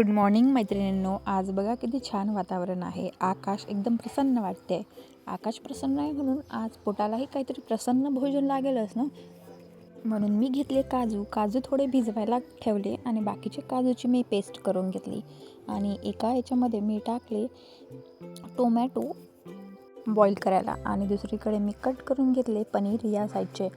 Good morning मैत्रिणींनो. आज बघा किती छान वातावरण आहे. आकाश एकदम प्रसन्न वाटते आकाश प्रसन्न आहे म्हणून आज पोटालाही काहीतरी प्रसन्न भोजन लागेलच ना? म्हणून मी घेतले काजू. काजू थोडे भिजवायला ठेवले आणि बाकीचे काजूची मी पेस्ट करून घेतली. आणि एका याच्यामध्ये मी टाकले टोमॅटो बॉईल करायला. आणि दुसरीकडे मी कट करून घेतले पनीर या साईडचे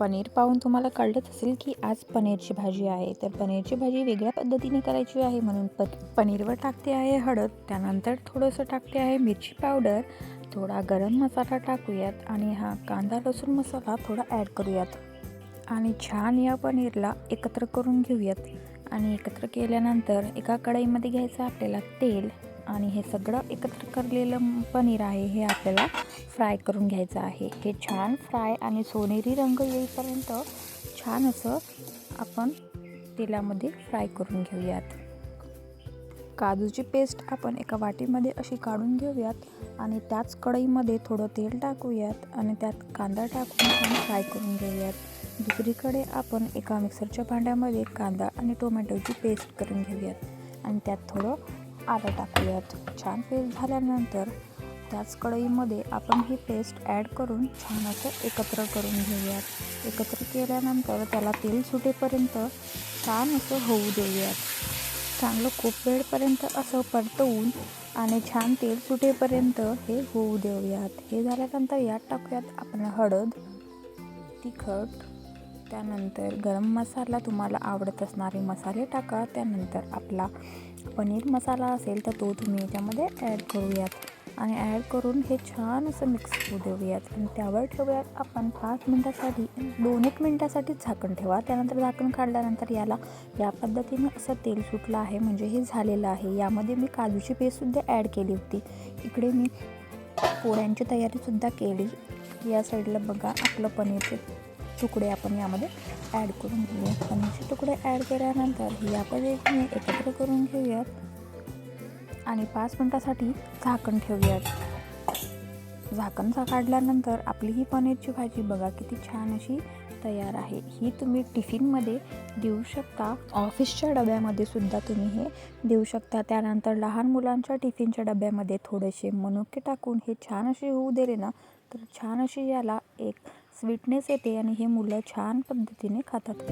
पनीर पाहून तुम्हाला कळलंच असेल की आज पनीरची भाजी आहे. तर पनीरची भाजी वेगळ्या पद्धतीने करायची आहे. म्हणून प पनीरवर टाकते आहे हळद त्यानंतर थोडंसं टाकते आहे मिरची पावडर थोडा गरम मसाला टाकूयात आणि हा कांदा लसूण मसाला थोडा ॲड करूयात. आणि छान या पनीरला एकत्र करून घेऊयात. आणि एकत्र केल्यानंतर एका कढईमध्ये घ्यायचं आपल्याला तेल. आणि हे सगळं एकत्र करलेलं पनीर आहे हे आपल्याला फ्राय करून घ्यायचं आहे. हे छान फ्राय आणि सोनेरी रंग येईपर्यंत छान असं आपण तेलामध्ये फ्राय करून घेऊयात. काजूची पेस्ट आपण एका वाटीमध्ये अशी काढून घेऊयात आणि त्याच कढईमध्ये थोडं तेल टाकूयात आणि त्यात कांदा टाकून आपण फ्राय करून घेऊयात. दुसरीकडे आपण एका मिक्सरच्या भांड्यामध्ये कांदा आणि टोमॅटोची पेस्ट करून घेऊयात आणि त्यात थोडं आलं टाकूयात. छान पेस्ट झाल्यानंतर त्याच कढईमध्ये आपण ही पेस्ट ॲड करून छान असं एकत्र करून घेऊयात. एकत्र केल्यानंतर त्याला तेल सुटेपर्यंत छान असं होऊ देऊयात. चांगलं खूप वेळपर्यंत असं परतवून आणि छान तेल सुटेपर्यंत हे होऊ देऊयात. हे झाल्यानंतर यात टाकूयात आपण हळद तिखट त्यानंतर गरम मसाला तुम्हाला आवडत असणारे मसाले टाका. त्यानंतर आपला पनीर मसाला असेल तर तो तुम्ही याच्यामध्ये ॲड करूयात. आणि ॲड करून हे छान असं मिक्स होऊ देऊयात आणि त्यावर ठेवूयात आपण पाच मिनटासाठी दोन एक मिनटासाठी झाकण ठेवा. त्यानंतर झाकण काढल्यानंतर याला या पद्धतीने असं तेल सुटलं आहे म्हणजे हे झालेलं आहे. यामध्ये मी काजूची पेस्टसुद्धा ॲड केली होती. इकडे मी पोळ्यांची तयारीसुद्धा केली. या साईडला बघा आपलं पनीरचे तुकडे आपण यामध्ये ॲड करून घेऊया. पनीरचे तुकडे ॲड केल्यानंतर या पद्धतीने एकत्र करून घेऊयात. आणि पाच मिनटासाठी झाकण ठेवूयात. झाकण काढल्यानंतर आपली ही पनीरची भाजी बघा किती छान अशी तयार आहे. ही तुम्ही टिफिनमध्ये देऊ शकता. ऑफिसच्या डब्यामध्ये सुद्धा तुम्ही हे देऊ शकता. त्यानंतर लहान मुलांच्या टिफिनच्या डब्यामध्ये थोडेसे मनुके टाकून हे छान असे होऊ दिले ना. तर छान अशी याला एक स्वीटनेस येते आणि हे मुलं छान पद्धतीने खातात.